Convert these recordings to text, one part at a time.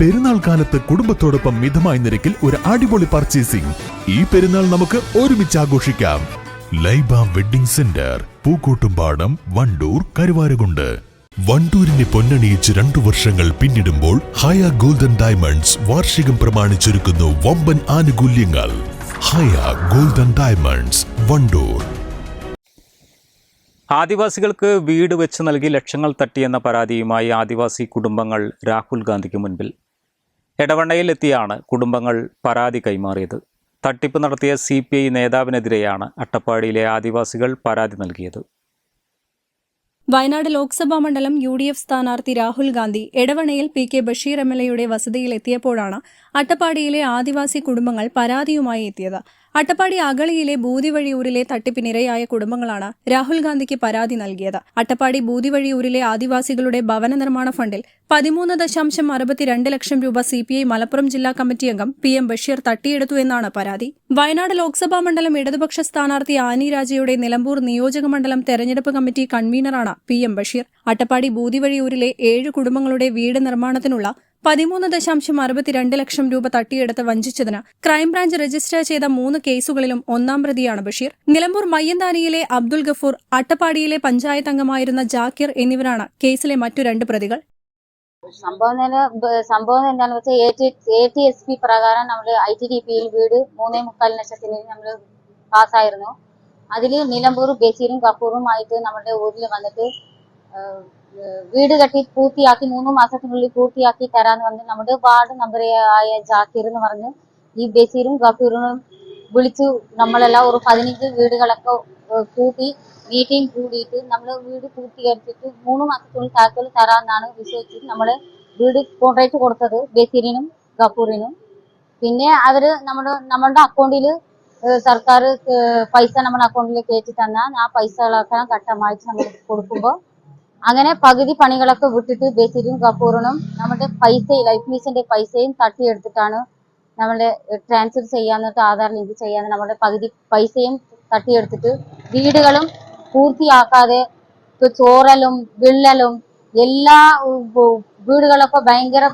പെരുന്നാൾ കാലത്ത് കുടുംബത്തോടൊപ്പം മിതമായ നിരക്കിൽ ഒരു അടിപൊളി പർച്ചേസിംഗ് ഈ പെരുന്നാൾ നമുക്ക് ഒരുമിച്ച് ആഘോഷിക്കാം. Laiba wedding centre Pookkottumpadam Wandoor Karuvarakundu. വണ്ടൂരിനെ പൊന്നണിയിച്ച് രണ്ടു വർഷങ്ങൾ പിന്നിടുമ്പോൾ ഹയ ഗോൾഡൻ ഡയമണ്ട്സ് വാർഷികം പ്രമാണിച്ചൊരുക്കുന്നു വമ്പൻ ആനുകൂല്യങ്ങൾ. Haya golden diamonds Wandoor. ആദിവാസികൾക്ക് വീട് വെച്ച് നൽകി ലക്ഷങ്ങൾ തട്ടിയെന്ന പരാതിയുമായി ആദിവാസി കുടുംബങ്ങൾ രാഹുൽ ഗാന്ധിക്ക് മുൻപിൽ. എടവണ്ണയിലെത്തിയാണ് കുടുംബങ്ങൾ പരാതി കൈമാറിയത്. തട്ടിപ്പ് നടത്തിയ സി പി ഐ നേതാവിനെതിരെയാണ് അട്ടപ്പാടിയിലെ ആദിവാസികൾ പരാതി നൽകിയത്. വയനാട് ലോക്സഭാ മണ്ഡലം യു ഡി എഫ് സ്ഥാനാർത്ഥി Rahul Gandhi എടവണയിൽ P K Basheer M L എയുടെ വസതിയിൽ എത്തിയപ്പോഴാണ് അട്ടപ്പാടിയിലെ ആദിവാസി കുടുംബങ്ങൾ പരാതിയുമായി എത്തിയത്. അട്ടപ്പാടി അഗളിയിലെ ബൂതിവഴിയൂരിലെ തട്ടിപ്പിനിരയായ കുടുംബങ്ങളാണ് രാഹുൽ ഗാന്ധിക്ക് പരാതി നൽകിയത്. അട്ടപ്പാടി ബൂതിവഴിയൂരിലെ ആദിവാസികളുടെ ഭവന നിർമ്മാണ ഫണ്ടിൽ പതിമൂന്ന് ദശാംശം അറുപത്തിരണ്ട് ലക്ഷം രൂപ സി പി ഐ മലപ്പുറം ജില്ലാ കമ്മിറ്റി അംഗം പി എം ബഷീർ തട്ടിയെടുത്തു എന്നാണ് പരാതി. വയനാട് ലോക്സഭാ മണ്ഡലം ഇടതുപക്ഷ സ്ഥാനാർത്ഥി ആനി രാജയുടെ നിലമ്പൂർ നിയോജക മണ്ഡലം തെരഞ്ഞെടുപ്പ് കമ്മിറ്റി കൺവീനറാണ് പി എം ബഷീർ. അട്ടപ്പാടി ബൂതിവഴിയൂരിലെ ഏഴ് കുടുംബങ്ങളുടെ വീട് നിർമ്മാണത്തിനുള്ള പതിമൂന്ന് ദശാംശം അറുപത്തിരണ്ട് ലക്ഷം രൂപ തട്ടിയെടുത്ത് വഞ്ചിച്ചതിന് ക്രൈംബ്രാഞ്ച് രജിസ്റ്റർ ചെയ്ത മൂന്ന് കേസുകളിലും ഒന്നാം പ്രതിയാണ് ബഷീർ. നിലമ്പൂർ മയ്യന്താനിയിലെ അബ്ദുൽ ഗഫൂർ അട്ടപ്പാടിയിലെ പഞ്ചായത്ത് അംഗമായിരുന്ന ജാക്കിർ എന്നിവരാണ് കേസിലെ മറ്റു രണ്ട് പ്രതികൾ. സംഭവം സംഭവം എന്താണെന്ന് വെച്ചാൽ എ ടി എസ് പി പ്രകാരം നമ്മൾ ഐ ടി ഡി പിയിൽ വീട് മൂന്നേ മുക്കാൽ ലക്ഷത്തിന് നമ്മൾ പാസ്സായിരുന്നു. അതിൽ നിലമ്പൂർ ബഷീറും കപ്പൂറും ആയിട്ട് നമ്മുടെ ഊരിൽ വന്നിട്ട് വീട് കെട്ടി പൂർത്തിയാക്കി മൂന്ന് മാസത്തിനുള്ളിൽ പൂർത്തിയാക്കി തരാന്ന് പറഞ്ഞ് നമ്മുടെ വാർഡ് ആയ ജാക്കീർ എന്ന് പറഞ്ഞ് ഈ ബഷീറും ഗഫീറിനും വിളിച്ചു. നമ്മളെല്ലാം ഒരു പതിനഞ്ച് വീടുകളൊക്കെ കൂട്ടി മീറ്റിംഗ് കൂടിയിട്ട് നമ്മൾ വീട് പൂർത്തീകരിച്ചിട്ട് മൂന്ന് മാസത്തിനുള്ളിൽ താക്കോൽ തരാമെന്നാണ് വിശ്വസിച്ച് നമ്മൾ വീട് കോൺട്രാക്ട് കൊടുത്തത് ബഷീറിനും ഗഫൂറിനും. പിന്നെ അവർ നമ്മുടെ നമ്മളുടെ അക്കൗണ്ടിൽ സർക്കാർ പൈസ നമ്മുടെ അക്കൗണ്ടിൽ കയറ്റി തന്നാൽ ആ പൈസകളൊക്കെ ഘട്ടമായിട്ട് നമ്മൾ കൊടുക്കുമ്പോൾ അങ്ങനെ പകുതി പണികളൊക്കെ വിട്ടിട്ട് ബഷീറും കപൂറിനും നമ്മുടെ പൈസ ലൈഫ് മിഷന്റെ പൈസയും തട്ടിയെടുത്തിട്ടാണ് നമ്മളെ ട്രാൻസ്ഫർ ചെയ്യാന്നിട്ട് ആധാർ ലിങ്ക് ചെയ്യാൻ നമ്മുടെ പകുതി പൈസയും തട്ടിയെടുത്തിട്ട് വീടുകളും പൂർത്തിയാക്കാതെ ചോറലും വിള്ളലും എല്ലാ വീടുകളൊക്കെ ഭയങ്കര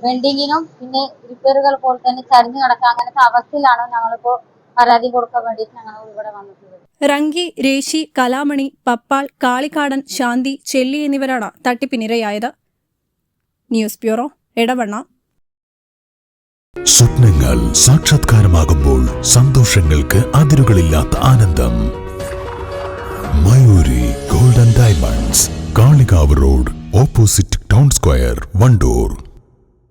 ബെൻഡിങ്ങിനും പിന്നെ റിപ്പയറുകൾ പോലെ തന്നെ ചരിഞ്ഞു കിടക്കുക അങ്ങനത്തെ അവസ്ഥയിലാണ് ഞങ്ങളിപ്പോ പരാതി കൊടുക്കാൻ വേണ്ടിയിട്ട് ഞങ്ങൾ ഇവിടെ വന്നിട്ടുള്ളത്. റങ്കി രേശി കലാമണി പപ്പാൾ കാളിക്കാടൻ ശാന്തി ചെല്ലി എന്നിവരാണ് തട്ടിപ്പിനിരയായത്. News bureau Edavanna. സ്വപ്നങ്ങൾ സാക്ഷാത്കാരമാകുമ്പോൾ സന്തോഷങ്ങൾക്ക് അതിരുകളില്ലാത്ത ആനന്ദം. Mayuri golden diamonds Kalikavu road opposite town square Wandoor.